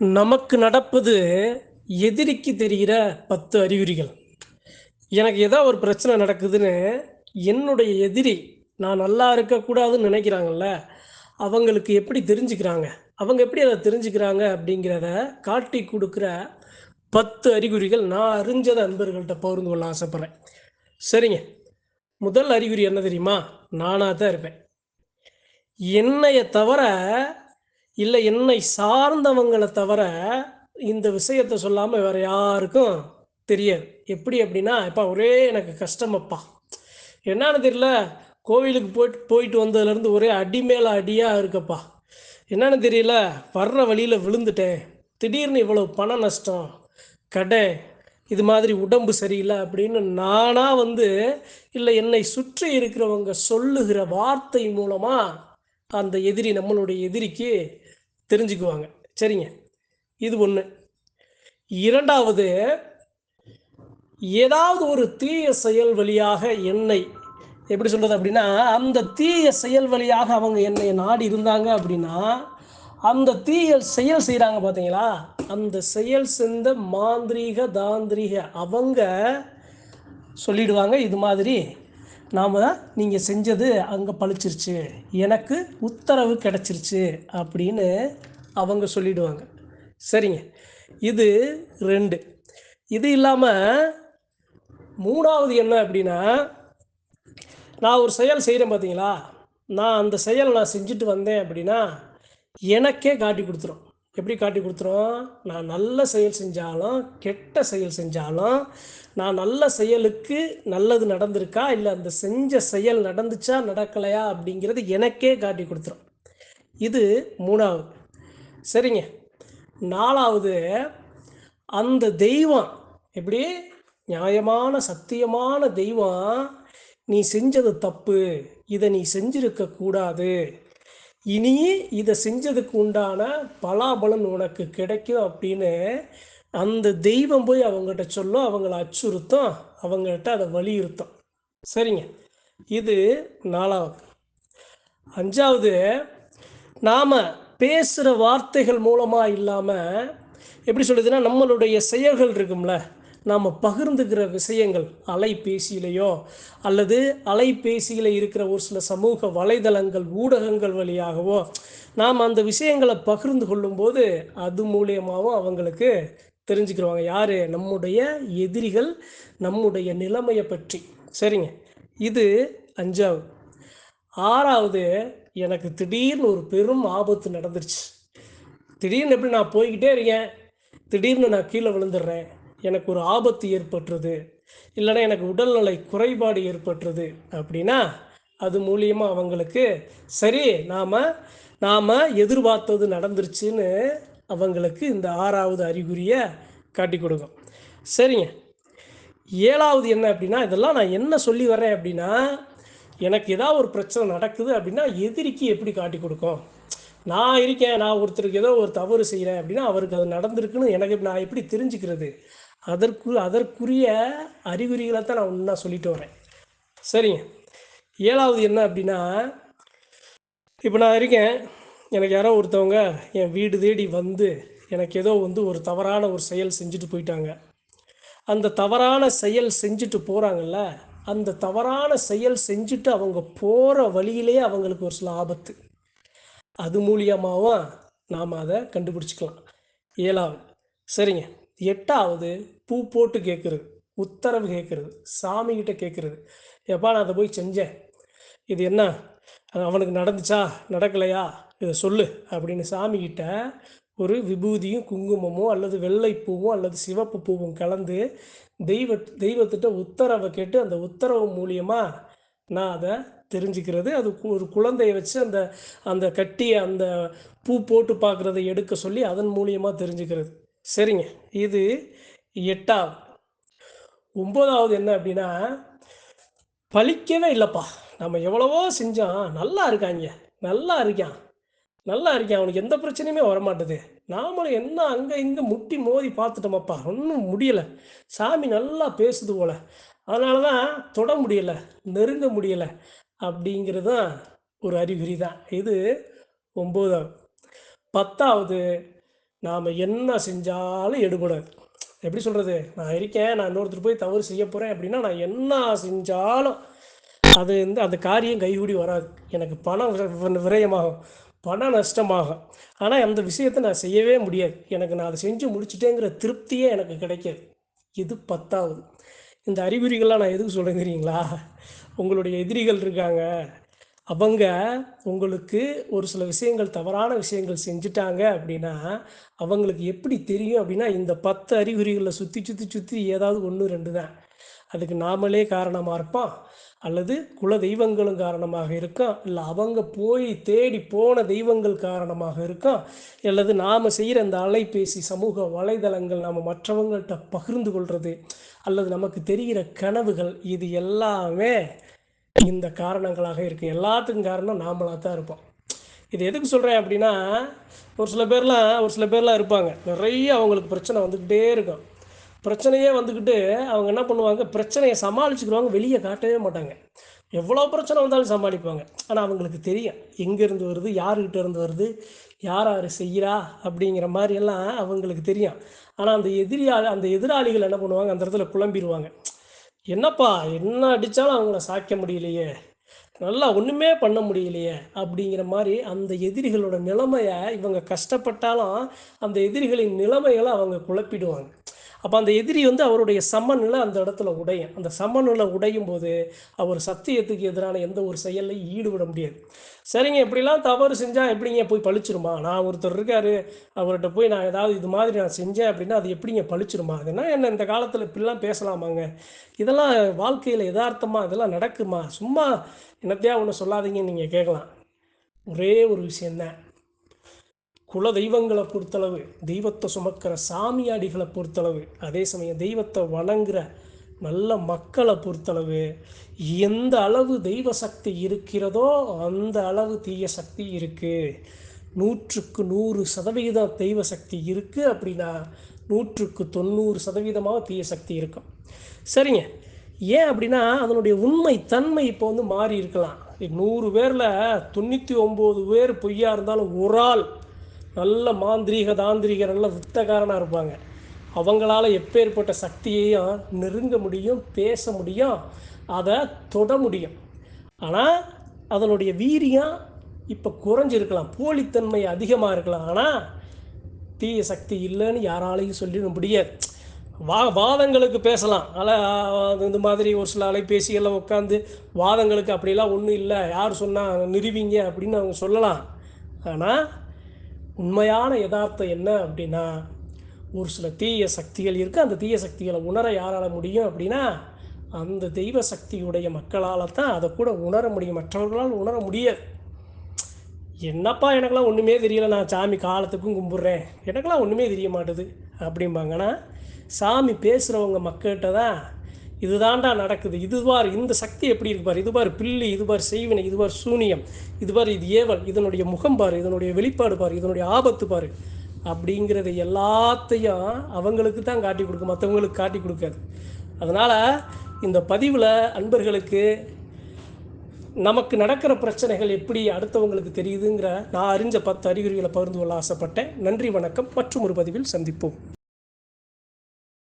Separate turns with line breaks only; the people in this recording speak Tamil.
நமக்கு நடப்பது எதிரிக்கு தெரிகிற பத்து அறிகுறிகள். எனக்கு ஏதோ ஒரு பிரச்சனை நடக்குதுன்னு என்னுடைய எதிரி நான் நல்லா இருக்கக்கூடாதுன்னு நினைக்கிறாங்கல்ல அவங்களுக்கு எப்படி தெரிஞ்சுக்கிறாங்க? அவங்க எப்படி அதை தெரிஞ்சுக்கிறாங்க அப்படிங்கிறத காட்டி கொடுக்குற பத்து அறிகுறிகள் நான் அறிஞ்சதை அன்பர்கள்ட்ட பகிர்ந்து கொள்ள ஆசைப்பட்றேன். சரிங்க. முதல் அறிகுறி என்ன தெரியுமா? நானாக தான் இருப்பேன். என்னைய தவிர இல்லை என்னை சார்ந்தவங்களை தவிர இந்த விஷயத்தை சொல்லாமல் வேறு யாருக்கும் தெரியாது. எப்படி அப்படின்னா இப்போ ஒரே எனக்கு கஷ்டமப்பா என்னன்னு தெரியல கோவிலுக்கு போயிட்டு போயிட்டு வந்ததுலேருந்து ஒரே அடி மேலே அடியாக இருக்கப்பா. என்னன்னு தெரியல வர்ற வழியில் விழுந்துட்டேன். திடீர்னு இவ்வளோ பண நஷ்டம் கடை இது மாதிரி உடம்பு சரியில்லை அப்படின்னு நானாக வந்து இல்லை என்னை சுற்றி இருக்கிறவங்க சொல்லுகிற வார்த்தை மூலமாக அந்த எதிரி நம்மளுடைய எதிரிக்கு தெரிஞ்சுக்குவாங்க. சரிங்க. இது ஒன்று இரண்டாவது ஏதாவது ஒரு தீய செயல் வழியாக என்னை எப்படி சொல்கிறது அப்படின்னா அந்த தீய செயல் வழியாக அவங்க என்னை நாடி இருந்தாங்க அப்படின்னா அந்த தீய செயல் செய்கிறாங்க பார்த்தீங்களா அந்த செயல் செஞ்ச மாந்திரீக தாந்திரீக அவங்க சொல்லிடுவாங்க இது மாதிரி நாம் நீங்கள் செஞ்சது அங்கே பழிச்சிருச்சு. எனக்கு உத்தரவு கிடச்சிருச்சு அப்படின்னு அவங்க சொல்லிடுவாங்க. சரிங்க. இது ரெண்டு. இது இல்லாமல் மூணாவது என்ன அப்படின்னா நான் ஒரு செயல் செய்கிறேன் பார்த்தீங்களா நான் அந்த செயல் நான் செஞ்சுட்டு வந்தேன் அப்படின்னா எனக்கே காட்டி கொடுத்துரும். எப்படி காட்டி கொடுத்துரும் நான் நல்ல செயல் செஞ்சாலும் கெட்ட செயல் செஞ்சாலும் நான் நல்ல செயலுக்கு நல்லது நடந்திருக்கா? இல்லை அந்த செஞ்ச செயல் நடந்துச்சா நடக்கலையா? அப்படிங்கிறது எனக்கே காட்டி கொடுத்துரும். இது மூணாவது. சரிங்க. நாலாவது அந்த தெய்வம் எப்படி? நியாயமான சத்தியமான தெய்வம் நீ செஞ்சது தப்பு இதை நீ செஞ்சிருக்க கூடாது. இனி இதை செஞ்சதுக்கு உண்டான பலாபலன் உனக்கு கிடைக்கும் அப்படின்னு அந்த தெய்வம் போய் அவங்ககிட்ட சொல்லும் அவங்கள அச்சுறுத்தும் அவங்ககிட்ட அதை வலியுறுத்தும். சரிங்க. இது நாலாவது. அஞ்சாவது நாம் பேசுகிற வார்த்தைகள் மூலமாக இல்லாமல் எப்படி சொல்லுதுன்னா நம்மளுடைய செயல்கள் இருக்கும்ல. நாம் பகிர்ந்துக்கிற விஷயங்கள் அலைபேசியிலையோ அல்லது அலைபேசியில் இருக்கிற ஒரு சில சமூக வலைதளங்கள் ஊடகங்கள் வழியாகவோ நாம் அந்த விஷயங்களை பகிர்ந்து கொள்ளும்போது அது மூலியமாகவும் அவங்களுக்கு தெரிஞ்சுக்கிடுவாங்க. யார்? நம்முடைய எதிரிகள் நம்முடைய நிலைமையை பற்றி. சரிங்க. இது அஞ்சாவது. ஆறாவது எனக்கு திடீர்னு ஒரு பெரும் ஆபத்து நடந்துருச்சு. திடீர்னு எப்படி நான் போய்கிட்டே இருக்கேன்? திடீர்னு நான் கீழே விழுந்துடுறேன். எனக்கு ஒரு ஆபத்து ஏற்பட்டுருது. இல்லைன்னா எனக்கு உடல்நிலை குறைபாடு ஏற்பட்டுருது அப்படின்னா அது மூலியமாக அவங்களுக்கு சரி நாம் நாம் எதிர்பார்த்தது நடந்துருச்சுன்னு அவங்களுக்கு இந்த ஆறாவது அறிகுறியை காட்டி கொடுக்கும். சரிங்க. ஏழாவது என்ன அப்படின்னா இதெல்லாம் நான் என்ன சொல்லி வரேன் அப்படின்னா எனக்கு ஏதாவது ஒரு பிரச்சனை நடக்குது அப்படின்னா எதிரிக்கு எப்படி காட்டி கொடுக்கும்? நான் இருக்கேன் நான் ஒருத்தருக்கு ஏதோ ஒரு தவறு செய்கிறேன் அப்படின்னா அவருக்கு அது நடந்திருக்குன்னு எனக்கு நான் எப்படி தெரிஞ்சுக்கிறது? அதற்கு அதற்குரிய அறிகுறிகளை தான் நான் ஒன்றா சொல்லிட்டு வரேன். சரிங்க. ஏழாவது என்ன அப்படின்னா இப்போ நான் இருக்கேன். எனக்கு யாரோ ஒருத்தவங்க என் வீடு தேடி வந்து எனக்கு ஏதோ வந்து ஒரு தவறான ஒரு செயல் செஞ்சுட்டு போயிட்டாங்க. அந்த தவறான செயல் செஞ்சுட்டு போகிறாங்கல்ல அந்த தவறான செயல் செஞ்சுட்டு அவங்க போகிற வழியிலே அவங்களுக்கு ஒரு சில ஆபத்து. அது மூலியமாகவும் நாம் அதை கண்டுபிடிச்சிக்கலாம். ஏழாவது. சரிங்க. எட்டாவது பூ போட்டு கேட்குறது உத்தரவு கேட்குறது சாமிகிட்ட கேட்குறது எப்பா நான் அதை போய் செஞ்சேன். இது என்ன? அவனுக்கு நடந்துச்சா? நடக்கலையா? இதை சொல்லு அப்படின்னு சாமிகிட்ட ஒரு விபூதியும் குங்குமமும் அல்லது வெள்ளைப்பூவும் அல்லது சிவப்பு பூவும் கலந்து தெய்வ தெய்வத்திட்ட உத்தரவை கேட்டு அந்த உத்தரவு மூலியமாக நான் அதை தெரிஞ்சுக்கிறது. அது ஒரு குழந்தைய வச்சு அந்த அந்த கட்டியை அந்த பூ போட்டு பார்க்குறதை எடுக்க சொல்லி அதன் மூலியமாக தெரிஞ்சுக்கிறது. சரிங்க. இது எட்டாவது. ஒம்பதாவது என்ன அப்படின்னா பலிக்கவே இல்லைப்பா. நம்ம எவ்வளவோ செஞ்சோம் நல்லா இருக்காங்க. நல்லா இருக்கான். நல்லா இருக்கேன். அவனுக்கு எந்த பிரச்சனையுமே வரமாட்டுது. நாமளும் என்ன அங்கே இங்கே முட்டி மோதி பார்த்துட்டோமப்பா. ஒன்றும் முடியலை. சாமி நல்லா பேசுது போல. அதனால தான் தொட முடியலை நெருங்க முடியலை அப்படிங்கிறது தான் ஒரு அறிகுறி தான் இது ஒம்போதாவது. பத்தாவது. நாம் என்ன செஞ்சாலும் எடுபடாது எப்படி சொல்கிறது நான் இருக்கேன் நான் இன்னொருத்தர் போய் தவறு செய்ய போகிறேன் அப்படின்னா நான் என்ன செஞ்சாலும் அது வந்து அந்த காரியம் கைகூடி வராது. எனக்கு பணம் விரயமாகும். பண நஷ்டமாகும். ஆனால் அந்த விஷயத்தை நான் செய்யவே முடியாது. எனக்கு நான் அதை செஞ்சு முடிச்சிட்டேங்கிற திருப்தியே எனக்கு கிடைக்காது. இது பத்தாவது? இந்த அறிகுறிகள்லாம் நான் எதுக்கு சொல்கிறேன் தெரியுங்களா? உங்களுடைய எதிரிகள் இருக்காங்க. அவங்க உங்களுக்கு ஒரு சில விஷயங்கள் தவறான விஷயங்கள் செஞ்சுட்டாங்க அப்படின்னா அவங்களுக்கு எப்படி தெரியும் அப்படின்னா இந்த பத்து அறிகுறிகளை சுற்றி சுற்றி சுற்றி ஏதாவது ஒன்று ரெண்டு தான். அதுக்கு நாமளே காரணமாக இருப்போம். அல்லது குல தெய்வங்களும் காரணமாக இருக்கும் இல்லை அவங்க போய் தேடி போன தெய்வங்கள் காரணமாக இருக்கும் அல்லது நாம் செய்கிற இந்த அலைபேசி சமூக வலைதளங்கள் நாம் மற்றவங்கள்ட்ட பகிர்ந்து கொள்வது அல்லது நமக்கு தெரிகிற கனவுகள் இது எல்லாமே இந்த காரணங்களாக இருக்குது எல்லாத்துக்கும் காரணம் நாமளாக தான் இருப்போம். இது எதுக்கு சொல்கிறேன் அப்படின்னா ஒரு சில பேர்லாம் ஒரு சில பேர்லாம் இருப்பாங்க. நிறைய அவங்களுக்கு பிரச்சனை வந்துக்கிட்டே இருக்கும். பிரச்சனையே வந்துக்கிட்டு அவங்க என்ன பண்ணுவாங்க? பிரச்சனையை சமாளிச்சுக்கிடுவாங்க வெளியே காட்டவே மாட்டாங்க. எவ்வளோ பிரச்சனை வந்தாலும் சமாளிப்பாங்க. ஆனால் அவங்களுக்கு தெரியும். எங்கேருந்து வருது? யாருக்கிட்ட இருந்து வருது? யார் யார் செய்கிறா அப்படிங்கிற மாதிரி எல்லாம் அவங்களுக்கு தெரியும். ஆனால் அந்த எதிரியா அந்த எதிராளிகள் என்ன பண்ணுவாங்க? அந்த இடத்துல குழம்பிடுவாங்க என்னப்பா என்ன அடித்தாலும் அவங்கள சாய்க்க முடியலையே. நல்லா ஒன்றுமே பண்ண முடியலையே அப்படிங்கிற மாதிரி அந்த எதிரிகளோட நிலைமையை இவங்க கஷ்டப்பட்டாலும் அந்த எதிரிகளின் நிலைமைகளை அவங்க குழப்பிடுவாங்க. அப்போ அந்த எதிரி வந்து அவருடைய சமநிலை அந்த இடத்துல உடையும். அந்த சமநிலை உடையும் போது அவர் சத்தியத்துக்கு எதிரான எந்த ஒரு செயல்லையும் ஈடுபட முடியாது. சரிங்க இப்படிலாம் தவறு செஞ்சால் எப்படிங்க போய் பழிச்சிருமா? நான் ஒருத்தர் இருக்கார் அவர்கிட்ட போய் நான் ஏதாவது இது மாதிரி நான் செஞ்சேன் அப்படின்னா அது எப்படிங்க பழிச்சிருமா? அதுனா என்ன இந்த காலத்தில் இப்படிலாம் பேசலாமாங்க? இதெல்லாம் வாழ்க்கையில் யதார்த்தமாக இதெல்லாம் நடக்குமா? சும்மா என்னத்தையா ஒன்று சொல்லாதீங்கன்னு நீங்கள் கேட்கலாம் ஒரே ஒரு விஷயந்தான் குல தெய்வங்களை பொறுத்தளவு தெய்வத்தை சுமக்கிற சாமியாடிகளை பொறுத்தளவு அதே சமயம் தெய்வத்தை வணங்குற நல்ல மக்களை பொறுத்தளவு எந்த அளவு தெய்வ சக்தி இருக்கிறதோ அந்த அளவு தீய சக்தி இருக்குது நூற்றுக்கு நூறு சதவிகிதம் தெய்வ சக்தி இருக்குது அப்படின்னா நூற்றுக்கு தொண்ணூறு சதவீதமாக தீய சக்தி இருக்கும். சரிங்க. ஏன் அப்படின்னா அதனுடைய உண்மை தன்மை இப்போ வந்து மாறி இருக்கலாம். நூறு பேரில் தொண்ணூற்றி ஒம்பது பேர் பொய்யா இருந்தாலும் ஒரு ஆள் நல்ல மாந்திரீக தாந்திரீக நல்ல வித்தகாரனாக இருப்பாங்க. அவங்களால எப்பேற்பட்ட சக்தியையும் நெருங்க முடியும் பேச முடியும் அதை தொட முடியும். ஆனால் அதனுடைய வீரியம் இப்போ குறைஞ்சிருக்கலாம். போலித்தன்மை அதிகமாக இருக்கலாம். ஆனால் தீய சக்தி இல்லைன்னு யாராலையும் சொல்லிட முடியாது. வா வாதங்களுக்கு பேசலாம். ஆனால் இந்த மாதிரி ஒரு சில அலைபேசிகளில் உட்காந்து வாதங்களுக்கு அப்படிலாம் ஒன்றும் இல்லை. யார் சொன்னால் நிறுவிங்க அப்படின்னு அவங்க சொல்லலாம். ஆனால் உண்மையான யதார்த்தம் என்ன அப்படின்னா ஒரு சில தீய சக்திகள் இருக்குது அந்த தீய சக்திகளை உணர யாரால முடியும் அப்படின்னா அந்த தெய்வ சக்தியுடைய மக்களால் தான் அதை கூட உணர முடியும். மற்றவர்களால் உணர முடியாது. என்னப்பா எனக்கெல்லாம் ஒன்றுமே தெரியல. நான் சாமி காலத்துக்கும் கும்பிட்றேன். எனக்கெல்லாம் ஒன்றுமே தெரிய மாட்டுது. அப்படிம்பாங்கன்னா சாமி பேசுகிறவங்க மக்கள்கிட்ட தான் இதுதான்டா நடக்குது. இதுவார் இந்த சக்தி எப்படி இருப்பார் இதுவார் பில்லி இதுபார் செய்வினை இதுவார் சூனியம் இதுவார் இது ஏவல் இதனுடைய முகம் பாரு இதனுடைய வெளிப்பாடு பாரு இதனுடைய ஆபத்து பாரு அப்படிங்கிறத எல்லாத்தையும் அவங்களுக்கு தான் காட்டி கொடுக்கும் மற்றவங்களுக்கு காட்டி கொடுக்காது. அதனால் இந்த பதிவில் அன்பர்களுக்கு நமக்கு நடக்கிற பிரச்சனைகள் எப்படி அடுத்தவங்களுக்கு தெரியுதுங்கிற நான் அறிஞ்ச பத்து அறிகுறிகளை பகிர்ந்து கொள்ள ஆசைப்பட்டேன். நன்றி வணக்கம். மற்றும் ஒரு பதிவில் சந்திப்போம்.